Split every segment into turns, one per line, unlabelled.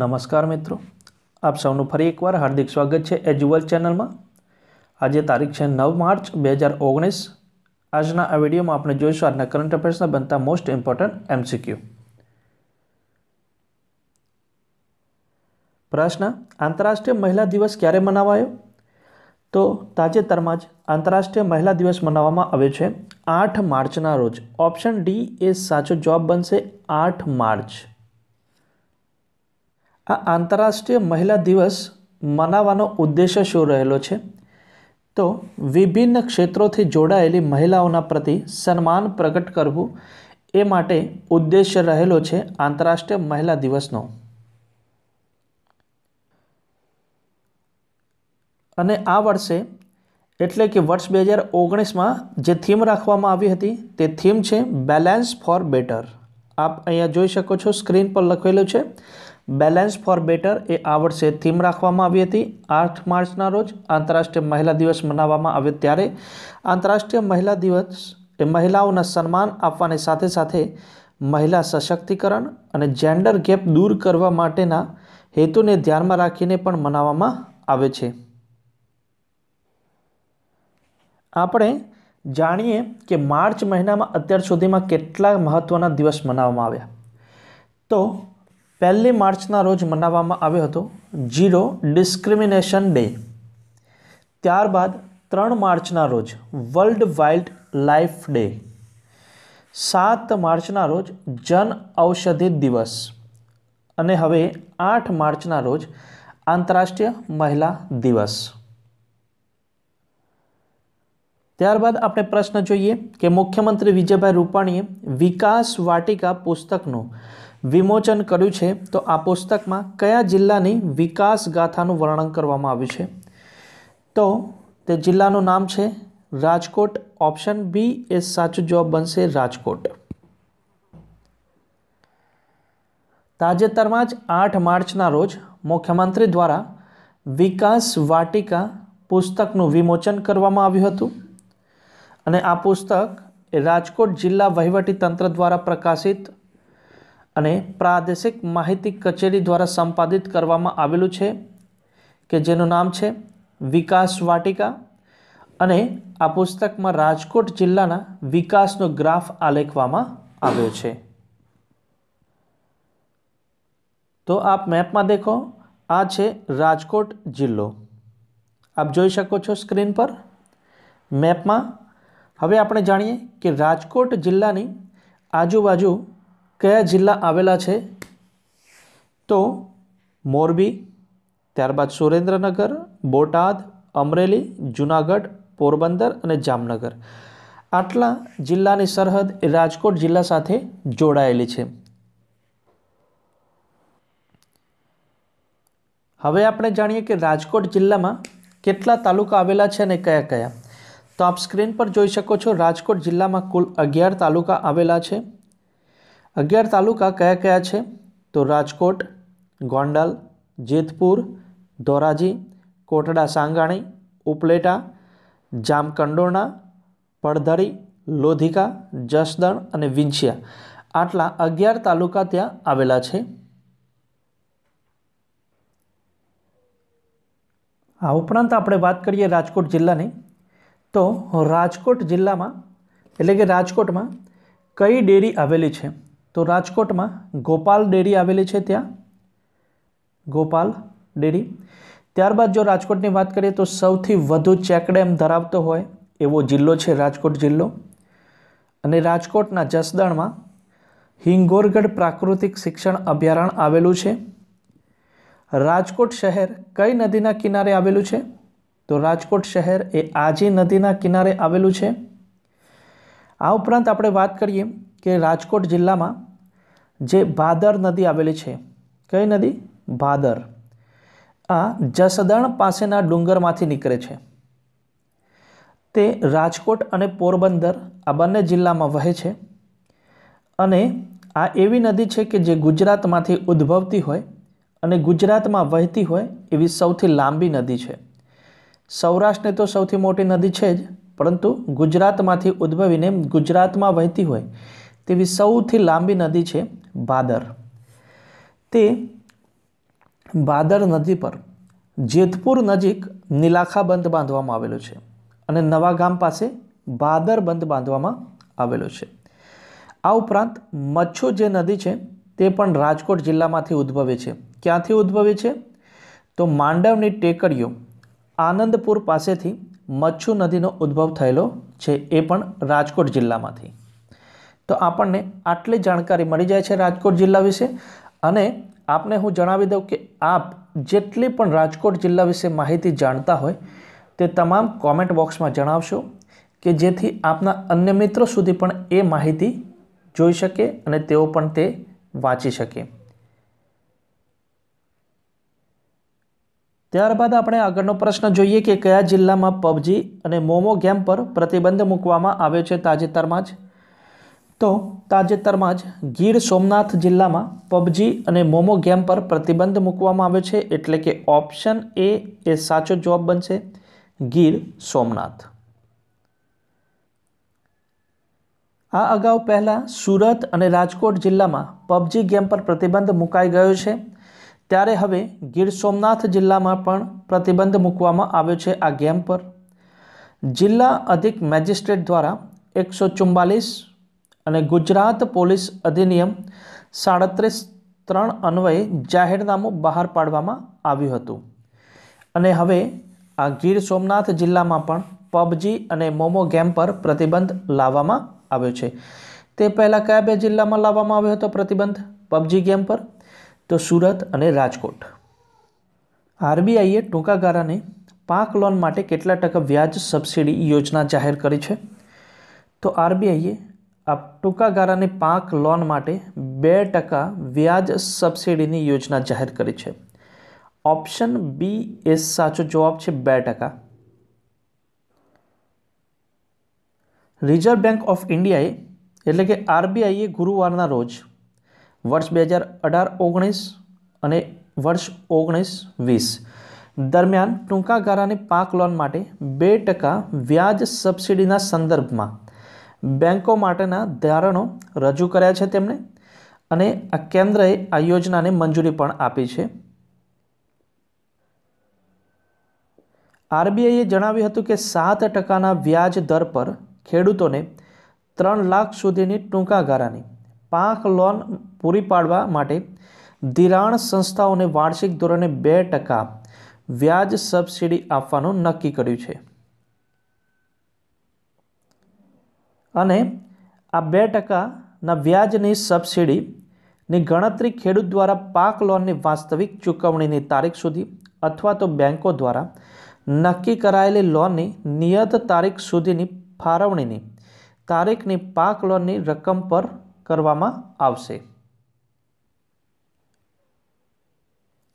નમસ્કાર મિત્રો. આપ સૌનું ફરી એકવાર હાર્દિક સ્વાગત છે એજ્યુઅલ ચેનલમાં. આજે તારીખ છે નવ માર્ચ બે હજાર ઓગણીસ. આજના આ વિડીયોમાં આપણે જોઈશું આજના કરંટ અફેર્સના બનતા મોસ્ટ ઇમ્પોર્ટન્ટ એમસીક્યુ પ્રશ્ન, આંતરરાષ્ટ્રીય મહિલા દિવસ ક્યારે મનાવાયો? તો તાજેતરમાં જ આંતરરાષ્ટ્રીય મહિલા દિવસ મનાવવામાં આવ્યો છે આઠ માર્ચના રોજ. ઓપ્શન ડી એ સાચો જવાબ બનશે આઠ માર્ચ. આ આંતરરાષ્ટ્રીય મહિલા દિવસ મનાવવાનો ઉદ્દેશ્ય શું રહેલો છે? તો વિભિન્ન ક્ષેત્રોથી જોડાયેલી મહિલાઓના પ્રતિ સન્માન પ્રગટ કરવું એ માટે ઉદ્દેશ્ય રહેલો છે આંતરરાષ્ટ્રીય મહિલા દિવસનો. અને આ વર્ષે એટલે કે વર્ષ બે હજાર ઓગણીસમાં જે થીમ રાખવામાં આવી હતી તે થીમ છે બેલેન્સ ફોર બેટર. આપ અહીંયા જોઈ શકો છો સ્ક્રીન પર લખેલું છે બેલેન્સ ફોર બેટર એ આ વર્ષે થીમ રાખવામાં આવી હતી. આઠ માર્ચના રોજ આંતરરાષ્ટ્રીય મહિલા દિવસ મનાવવામાં આવ્યો ત્યારે આંતરરાષ્ટ્રીય મહિલા દિવસ એ મહિલાઓને સન્માન આપવાની સાથે સાથે મહિલા સશક્તિકરણ અને જેન્ડર ગેપ દૂર કરવા માટેના હેતુને ધ્યાનમાં રાખીને પણ મનાવવામાં આવે છે. આપણે જાણીએ કે માર્ચ મહિનામાં અત્યાર સુધીમાં કેટલા મહત્ત્વના દિવસ મનાવવામાં આવ્યા. તો પહેલી માર્ચના રોજ મનાવવામાં આવ્યો હતો જીરો ડિસ્ક્રિમિનેશન ડે. ત્યારબાદ ત્રણ માર્ચના રોજ વર્લ્ડ વાઇલ્ડ લાઈફ ડે. સાત માર્ચના રોજ જન ઔષધિ દિવસ. અને હવે આઠ માર્ચના રોજ આંતરરાષ્ટ્રીય મહિલા દિવસ. ત્યારબાદ આપણે પ્રશ્ન જોઈએ કે મુખ્યમંત્રી વિજયભાઈ રૂપાણીએ વિકાસ વાટિકા પુસ્તકનું વિમોચન કર્યું છે, તો આ પુસ્તકમાં કયા જિલ્લાની વિકાસ ગાથાનું વર્ણન કરવામાં આવ્યું છે? તો તે જિલ્લાનું નામ છે રાજકોટ. ઓપ્શન બી એ સાચો જવાબ બનશે રાજકોટ. તાજેતરમાં જ આઠ માર્ચના રોજ મુખ્યમંત્રી દ્વારા વિકાસ વાટિકા પુસ્તકનું વિમોચન કરવામાં આવ્યું હતું. અને આ પુસ્તક રાજકોટ જિલ્લા વહીવટી તંત્ર દ્વારા પ્રકાશિત અને પ્રાદેશિક માહિતી કચેરી દ્વારા સંપાદિત કરવામાં આવેલું છે, કે જેનું નામ છે વિકાસ વાટિકા અને આ પુસ્તકમાં રાજકોટ જિલ્લાના વિકાસનો ગ્રાફ આલેખવામાં આવ્યો છે. તો આપ મેપમાં દેખો, આ છે રાજકોટ જિલ્લો. આપ જોઈ શકો છો સ્ક્રીન પર મેપમાં. હવે આપણે જાણીએ કે રાજકોટ જિલ્લાની આજુબાજુ કયા જિલ્લા આવેલા છે? તો મોરબી, ત્યારબાદ સુરેન્દ્રનગર, બોટાદ, અમરેલી, જુનાગઢ, પોરબંદર અને જામનગર. આટલા જિલ્લાની સરહદ એ રાજકોટ જિલ્લા સાથે જોડાયેલી છે. હવે આપણે જાણીએ કે રાજકોટ જિલ્લામાં કેટલા તાલુકા આવેલા છે અને કયા કયા. તો આપ સ્ક્રીન પર જોઈ શકો છો, રાજકોટ જિલ્લામાં કુલ અગિયાર તાલુકા આવેલા છે. અગિયાર તાલુકા કયા કયા છે? તો રાજકોટ, ગોંડલ, જેતપુર, ધોરાજી, કોટડા, સાંગાણી, ઉપલેટા, જામકંડોરણા, પડધરી, લોધિકા, જસદણ અને વિંછિયા. આટલા અગિયાર તાલુકા ત્યાં આવેલા છે. આ ઉપરાંત આપણે વાત કરીએ રાજકોટ જિલ્લાની. તો રાજકોટ જિલ્લામાં, એટલે કે રાજકોટમાં કઈ ડેરી આવેલી છે? તો રાજકોટમાં ગોપાલ ડેરી આવેલી છે ત્યાં. ગોપાલ ડેરી. ત્યારબાદ જો રાજકોટની વાત કરીએ તો સૌથી વધુ ચેકડેમ ધરાવતો હોય એવો જિલ્લો છે રાજકોટ જિલ્લો. અને રાજકોટના જસદણમાં હિંગોરગઢ પ્રાકૃતિક શિક્ષણ અભયારણ્ય આવેલું છે. રાજકોટ શહેર કઈ નદીના કિનારે આવેલું છે? તો રાજકોટ શહેર એ આજી નદીના કિનારે આવેલું છે. આ ઉપરાંત આપણે વાત કરીએ કે રાજકોટ જિલ્લામાં જે ભાદર નદી આવેલી છે. કઈ નદી? ભાદર. આ જસદણ પાસેના ડુંગરમાંથી નીકળે છે. તે રાજકોટ અને પોરબંદર આ બંને જિલ્લામાં વહે છે અને આ એવી નદી છે કે જે ગુજરાતમાંથી ઉદ્ભવતી હોય અને ગુજરાતમાં વહેતી હોય એવી સૌથી લાંબી નદી છે. સૌરાષ્ટ્રની તો સૌથી મોટી નદી છે જ, પરંતુ ગુજરાતમાંથી ઉદ્ભવીને ગુજરાતમાં વહેતી હોય તેવી સૌથી લાંબી નદી છે ભાદર તે બાદર નદી પર જેતપુર નજીક નીલાખા બંધ બાંધવામાં આવેલો છે અને નવા ગામ પાસે બાદર બંધ બાંધવામાં આવેલો છે. આ ઉપરાંત મચ્છુ જે નદી છે તે પણ રાજકોટ જિલ્લામાંથી ઉદ્ભવે છે. ક્યાંથી ઉદ્ભવે છે? તો માંડવની ટેકરીઓ આનંદપુર પાસેથી મચ્છુ નદીનો ઉદ્ભવ થયેલો છે એ પણ રાજકોટ જિલ્લામાંથી. તો આપણને આટલી જાણકારી મળી જાય છે રાજકોટ જિલ્લા વિશે. અને આપને હું જણાવી દઉં કે આપ જેટલી પણ રાજકોટ જિલ્લા વિશે માહિતી જાણતા હોય, તે તમામ કોમેન્ટ બોક્સમાં જણાવશો કે જેથી આપના અન્ય મિત્રો સુધી પણ એ માહિતી જોઈ શકે અને તેઓ પણ તે વાંચી શકે. ત્યારબાદ આપણે આગળનો પ્રશ્ન જોઈએ કે કયા જિલ્લામાં પબજી અને મોમો ગેમ પર પ્રતિબંધ મૂકવામાં આવ્યો છે તાજેતરમાં જ. તો તાજેતરમાં જ ગીર સોમનાથ જિલ્લામાં પબજી અને મોમો ગેમ પર પ્રતિબંધ મૂકવામાં આવ્યો છે એટલે કે ઓપ્શન એ એ સાચો જવાબ બનશે ગીર સોમનાથ. આ અગાઉ પહેલાં સુરત અને રાજકોટ જિલ્લામાં પબજી ગેમ પર પ્રતિબંધ મુકાઈ ગયો છે. ત્યારે હવે ગીર સોમનાથ જિલ્લામાં પણ પ્રતિબંધ મૂકવામાં આવ્યો છે આ ગેમ પર. જિલ્લા અધિક મેજિસ્ટ્રેટ દ્વારા એકસો ચુમ્બાલીસ અને ગુજરાત પોલીસ અધિનિયમ સાડત્રીસ ત્રણ અન્વયે જાહેરનામું બહાર પાડવામાં આવ્યું હતું. અને હવે આ ગીર સોમનાથ જિલ્લામાં પણ પબજી અને મોમો ગેમ પર પ્રતિબંધ લાવવામાં આવ્યો છે. તે પહેલાં કયા બે જિલ્લામાં લાવવામાં આવ્યો હતો પ્રતિબંધ? પબજી ગેમ પર? તો સુરત અને રાજકોટ. આરબીઆઈએ ટૂંકા ગાળાને પાક લોન માટે કેટલા ટકા વ્યાજ સબસિડી યોજના જાહેર કરી છે? તો આરબીઆઈએ આ ટૂંકા ગાળાની પાક લોન માટે બે ટકા વ્યાજ સબસિડીની યોજના જાહેર કરી છે. ઓપ્શન બી એ સાચો જવાબ છે બે ટકા. રિઝર્વ બેંક ઓફ ઇન્ડિયાએ, એટલે કે આરબીઆઈએ ગુરુવારના રોજ વર્ષ બે હજાર અઢાર ઓગણીસ અને વર્ષ ઓગણીસ વીસ દરમિયાન ટૂંકા ગાળાની પાક લોન માટે બે ટકા વ્યાજ સબસિડીના સંદર્ભમાં બેન્કો માટેના ધારણો રજૂ કર્યા છે તેમણે અને આ કેન્દ્રએ આ યોજનાને મંજૂરી પણ આપી છે. આરબીઆઈએ જણાવ્યું હતું કે સાત ટકાના વ્યાજ દર પર ખેડૂતોને ત્રણ લાખ સુધીની ટૂંકા ગાળાની પાક લોન પૂરી પાડવા માટે ધિરાણ સંસ્થાઓને વાર્ષિક ધોરણે બે ટકા વ્યાજ સબસિડી આપવાનું નક્કી કર્યું છે. અને આ બે ટકાના વ્યાજની સબસિડીની ગણતરી ખેડૂત દ્વારા પાક લોનની વાસ્તવિક ચૂકવણીની તારીખ સુધી અથવા તો બેન્કો દ્વારા નક્કી કરાયેલી લોનની નિયત તારીખ સુધીની ફાળવણીની તારીખની પાક લોનની રકમ પર કરવામાં આવશે.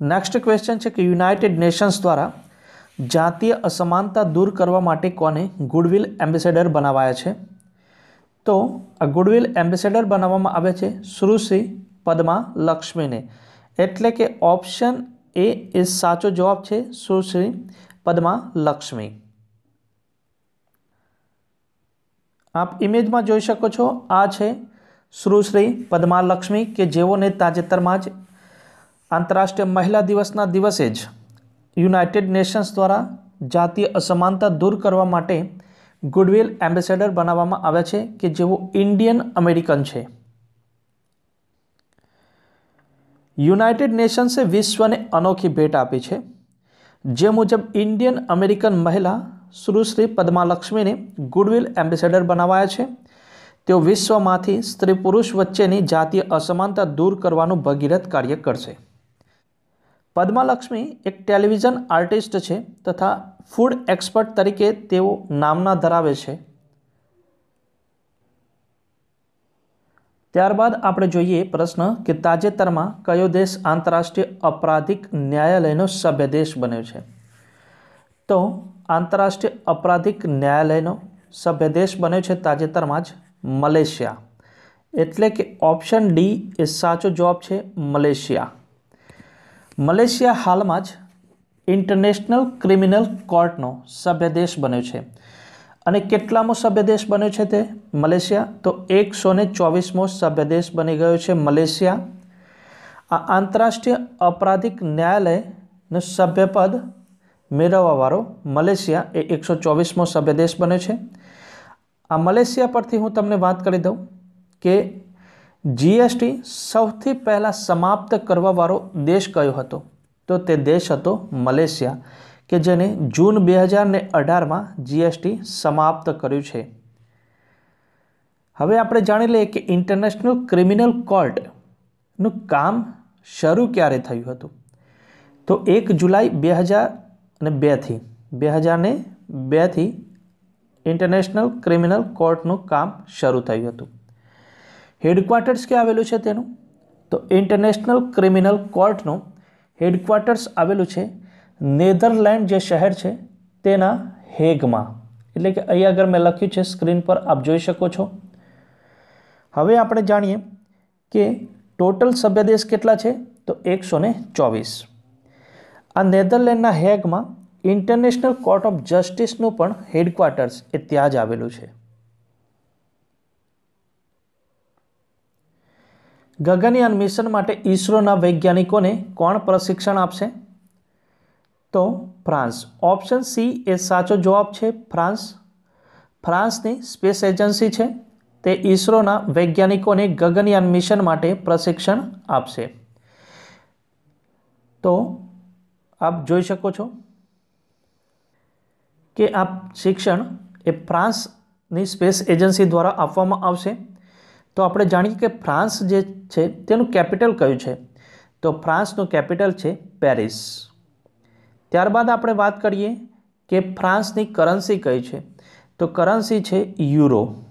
નેક્સ્ટ ક્વેશ્ચન છે કે યુનાઇટેડ નેશન્સ દ્વારા જાતીય અસમાનતા દૂર કરવા માટે કોને ગુડવિલ એમ્બેસેડર બનાવાયા છે? તો આ ગુડવિલ એમ્બેસેડર બનાવવામાં આવે છે સુશ્રી પદ્મા લક્ષ્મીને. એટલે કે ઓપ્શન એ એ સાચો જવાબ છે સુશ્રી પદ્મા લક્ષ્મી. આપ ઇમેજમાં જોઈ શકો છો, આ છે સુશ્રી પદ્મા લક્ષ્મી કે જેઓને તાજેતરમાં જ આંતરરાષ્ટ્રીય મહિલા દિવસના દિવસે જ યુનાઇટેડ નેશન્સ દ્વારા જાતીય અસમાનતા દૂર કરવા માટે ગુડવિલ એમ્બેસેડર બનાવવામાં આવ્યા છે કે જેઓ ઇન્ડિયન અમેરિકન છે. યુનાઇટેડ નેશન્સે વિશ્વને અનોખી ભેટ આપી છે, જે મુજબ ઇન્ડિયન અમેરિકન મહિલા સુશ્રી પદ્માલક્ષ્મીને ગુડવિલ એમ્બેસેડર બનાવાયા છે. તેઓ વિશ્વમાંથી સ્ત્રી પુરુષ વચ્ચેની જાતીય અસમાનતા દૂર કરવાનું ભગીરથ કાર્ય કરશે. પદ્માલક્ષ્મી એક ટેલિવિઝન આર્ટિસ્ટ છે તથા ફૂડ એક્સપર્ટ તરીકે તેઓ નામના ધરાવે છે. ત્યારબાદ આપણે જોઈએ પ્રશ્ન કે તાજેતરમાં કયો દેશ આંતરરાષ્ટ્રીય અપરાધિક ન્યાયાલયનો સભ્ય દેશ બન્યો છે? તો આંતરરાષ્ટ્રીય અપરાધિક ન્યાયાલયનો સભ્ય દેશ બન્યો છે તાજેતરમાં જ મલેશિયા. એટલે કે ઓપ્શન ડી એ સાચો જવાબ છે મલેશિયા. મલેશિયા હાલમાં જ ઇન્ટરનેશનલ ક્રિમિનલ કોર્ટનો સભ્ય દેશ બન્યો છે. અને કેટલામો સભ્ય દેશ બન્યો છે તે? મલેશિયા? તો એકસો ને ચોવીસમો સભ્ય દેશ બની ગયો છે મલેશિયા. આ આંતરરાષ્ટ્રીય અપરાધિક ન્યાયાલયનું સભ્યપદ મેળવવાવાળો મલેશિયા એ એકસો ચોવીસમો સભ્ય દેશ બન્યો છે. આ મલેશિયા પરથી હું તમને વાત કરી દઉં કે જીએસટી સૌથી પહેલાં સમાપ્ત કરવાવાળો દેશ કયો હતો? તો તે દેશ હતો મલેશિયા, કે જેને જૂન બે હજાર ને અઢારમાં જીએસટી સમાપ્ત કર્યું છે. હવે આપણે જાણી લઈએ કે ઇન્ટરનેશનલ ક્રિમિનલ કોર્ટનું કામ શરૂ ક્યારે થયું હતું? તો એક જુલાઈ બે હજાર અને બેથી, બે હજારને બેથી ઇન્ટરનેશનલ ક્રિમિનલ કોર્ટનું કામ શરૂ થયું હતું. હેડક્વાર્ટર્સ ક્યાં આવેલું છે તેનું? તો ઇન્ટરનેશનલ ક્રિમિનલ કોર્ટનું હેડક્વાર્ટર્સ આવેલું છે નેધરલેન્ડ જે શહેર છે તેના હેગમાં. એટલે કે અહીં આગળ મેં લખ્યું છે સ્ક્રીન પર, આપ જોઈ શકો છો. હવે આપણે જાણીએ કે ટોટલ સભ્ય દેશ કેટલા છે? તો એકસો ચોવીસ. આ નેધરલેન્ડના હેગમાં ઇન્ટરનેશનલ કોર્ટ ઓફ જસ્ટિસનું પણ હેડક્વાર્ટર્સ એ ત્યાં જ આવેલું છે. ગગનયાન મિશન માટે ઇસરોના વૈજ્ઞાનિકોને કોણ પ્રશિક્ષણ આપશે? તો ફ્રાન્સ. ઓપ્શન સી એ સાચો જવાબ છે ફ્રાન્સ. ફ્રાન્સની સ્પેસ એજન્સી છે. તે ઇસરોના વૈજ્ઞાનિકોને ગગનયાન મિશન માટે પ્રશિક્ષણ આપશે. તો આપ જોઈ શકો છો કે આ શિક્ષણ એ ફ્રાન્સની સ્પેસ એજન્સી દ્વારા આપવામાં આવશે. તો આપણે જાણીએ કે ફ્રાન્સ જે છે, તેનું કેપિટલ કયું છે? તો ફ્રાન્સનું કેપિટલ છે પેરિસ. ત્યારબાદ આપણે વાત કરીએ કે ફ્રાન્સની કરન્સી કઈ છે? તો કરન્સી છે યુરો.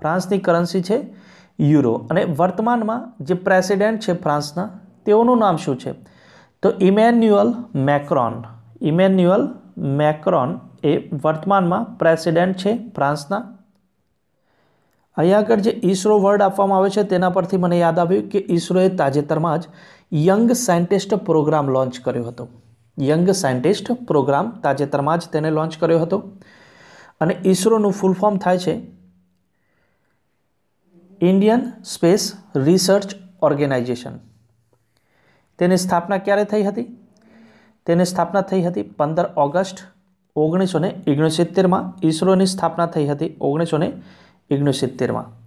ફ્રાન્સની કરન્સી છે યુરો. અને વર્તમાનમાં જે પ્રેસિડેન્ટ છે ફ્રાન્સના, તેઓનું નામ શું છે? તો ઇમેન્યુઅલ મેક્રોન. ઇમેન્યુઅલ મેક્રોન એ વર્તમાનમાં પ્રેસિડેન્ટ છે ફ્રાન્સના. અહીંયા આગળ જે ઈસરો વર્ડ આપવામાં આવે છે, તેના પરથી મને યાદ આવ્યું કે ઈસરોએ તાજેતરમાં જ યંગ સાયન્ટિસ્ટ પ્રોગ્રામ લોન્ચ કર્યો હતો. યંગ સાયન્ટિસ્ટ પ્રોગ્રામ તાજેતરમાં જ તેને લોન્ચ કર્યો હતો. અને ઈસરોનું ફૂલ ફોર્મ થાય છે ઇન્ડિયન સ્પેસ રિસર્ચ ઓર્ગેનાઇઝેશન. તેની સ્થાપના ક્યારે થઈ હતી? તેની સ્થાપના થઈ હતી પંદર ઓગસ્ટ ઓગણીસો ને ઓગણસિત્તેરમાં. ઈસરોની સ્થાપના થઈ હતી ઓગણીસો ને ઓગણસિત્તેરમાં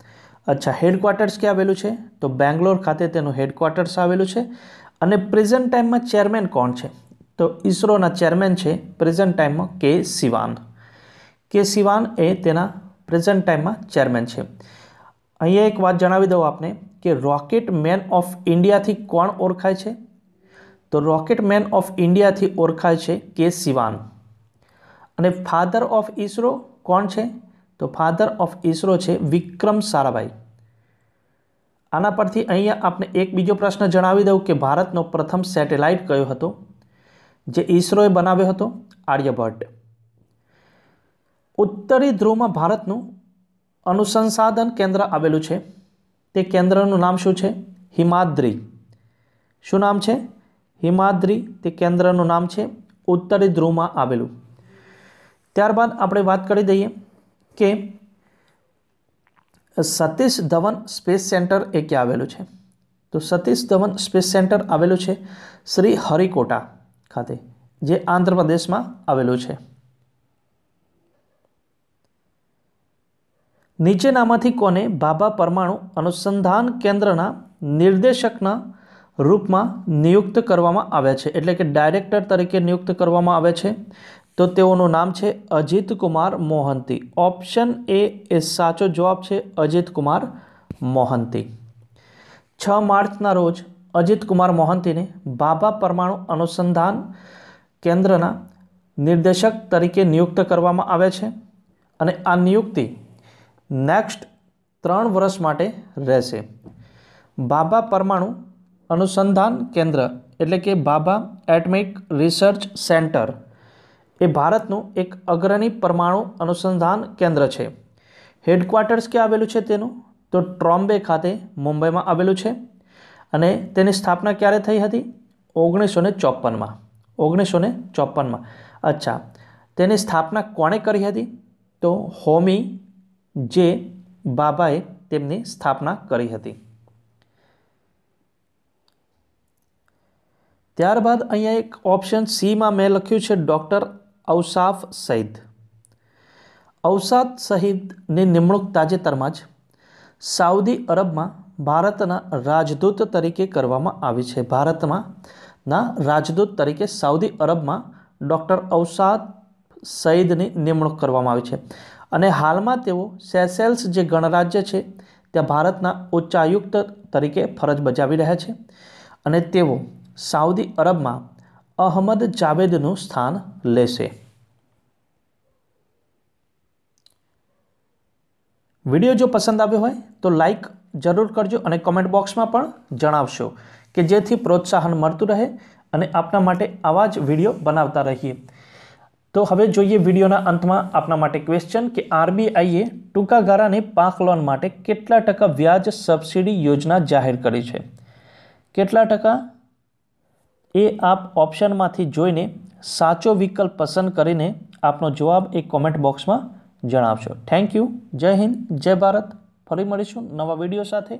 અચ્છા હેડક્વાર્ટર્સ ક્યાં આવેલું છે? તો બેંગ્લોર ખાતે તેનું હેડક્વાર્ટર્સ આવેલું છે. અને પ્રેઝન્ટ ટાઈમમાં ચેરમેન કોણ છે? તો ઇસરોના ચેરમેન છે પ્રેઝન્ટ ટાઈમમાં કે સિવાન. કે સિવાન એ તેના પ્રેઝન્ટ ટાઈમમાં ચેરમેન છે. અહીંયા એક વાત જણાવી દઉં આપને કે રોકેટ મેન ઓફ ઇન્ડિયાથી કોણ ઓળખાય છે? તો રોકેટ મેન ઓફ ઇન્ડિયાથી ઓળખાય છે કે સિવાન. અને ફાધર ઓફ ઇસરો કોણ છે? તો ફાધર ઓફ ઇસરો છે વિક્રમ સારાભાઈ. આના પરથી અહીંયા આપણે એક બીજો પ્રશ્ન જણાવી દઉં કે ભારતનો પ્રથમ સેટેલાઇટ કયો હતો? જે ઇસરોએ બનાવ્યો હતો, આર્યભટ્ટ. ઉત્તરી ધ્રુવમાં ભારતનું અનુસંસાધન કેન્દ્ર આવેલું છે. તે કેન્દ્રનું નામ શું છે? હિમાદ્રી. શું નામ છે? હિમાદ્રી તે કેન્દ્રનું નામ છે ઉત્તરી ધ્રુવમાં આવેલું. ત્યારબાદ આપણે વાત કરી દઈએ કે સતીશ ધવન સ્પેસ સેન્ટર એ ક્યાં આવેલું છે? તો સતીશ ધવન સ્પેસ સેન્ટર આવેલું છે શ્રી હરિકોટા ખાતે, જે આંધ્રપ્રદેશમાં આવેલું છે. નીચેનામાંથી કોને ભાભા પરમાણુ અનુસંધાન કેન્દ્રના નિર્દેશકના રૂપમાં નિયુક્ત કરવામાં આવ્યા છે? એટલે કે ડાયરેક્ટર તરીકે નિયુક્ત કરવામાં આવે છે તો તેઓનું નામ છે અજીત કુમાર મોહંતી. ઓપ્શન એ એ સાચો જવાબ છે અજીત કુમાર મોહંતી. છ માર્ચના રોજ અજીત કુમાર મોહંતીને ભાભા પરમાણુ અનુસંધાન કેન્દ્રના નિર્દેશક તરીકે નિયુક્ત કરવામાં આવે છે અને આ નિયુક્તિ નેક્સ્ટ ત્રણ વર્ષ માટે રહેશે. બાબા પરમાણુ અનુસંધાન કેન્દ્ર એટલે કે બાબા એટમિક રિસર્ચ સેન્ટર એ ભારતનું એક અગ્રણી પરમાણુ અનુસંધાન કેન્દ્ર છે. હેડક્વાર્ટર્સ ક્યાં આવેલું છે તેનું? તો ટ્રોમ્બે ખાતે મુંબઈમાં આવેલું છે. અને તેની સ્થાપના ક્યારે થઈ હતી? ઓગણીસો ને ચોપનમાં ઓગણીસો ને ચોપનમાં અચ્છા, તેની સ્થાપના કોણે કરી હતી? તો હોમી જે બાબાએ તેમની સ્થાપના કરી હતી. ત્યારબાદ અહીંયા એક ઓપ્શન સીમાં મેં લખ્યું છે ડૉક્ટર અવસાફ સઈદ અવસાદ સહિતની નિમણૂક તાજેતરમાં જ સાઉદી અરબમાં ભારતના રાજદૂત તરીકે કરવામાં આવી છે. ભારતમાં ના રાજદૂત તરીકે સાઉદી અરબમાં ડૉક્ટર અવસાદ સઈદની નિમણૂક કરવામાં આવી છે. અને હાલમાં તેઓ સેસેલ્સ જે ગણરાજ્ય છે, ત્યાં ભારતના ઉચ્ચાયુક્ત તરીકે ફરજ બજાવી રહ્યા છે. અને તેઓ સાઉદી અરબમાં અહમદ જાવેદનું સ્થાન લેશે. વીડિયો જો પસંદ આવ્યો હોય તો લાઇક જરૂર કરજો અને કોમેન્ટ બોક્સમાં પણ જણાવશો કે જેથી પ્રોત્સાહન મળતું રહે અને આપના માટે આવા જ વીડિયો બનાવતા રહીએ. તો હવે જોઈએ વિડીયોના અંતમાં આપના માટે ક્વેશ્ચન કે આરબીઆઈએ ટૂંકા ગાળાની પાક લોન માટે કેટલા ટકા વ્યાજ સબસિડી યોજના જાહેર કરી છે? કેટલા ટકા? એ આપ ઓપ્શનમાંથી જોઈને સાચો વિકલ્પ પસંદ કરીને આપનો જવાબ એ કોમેન્ટ બોક્સમાં જણાવશો. થેન્ક યુ જય હિન્દ, જય ભારત. ફરી મળીશું નવા વીડિયો સાથે.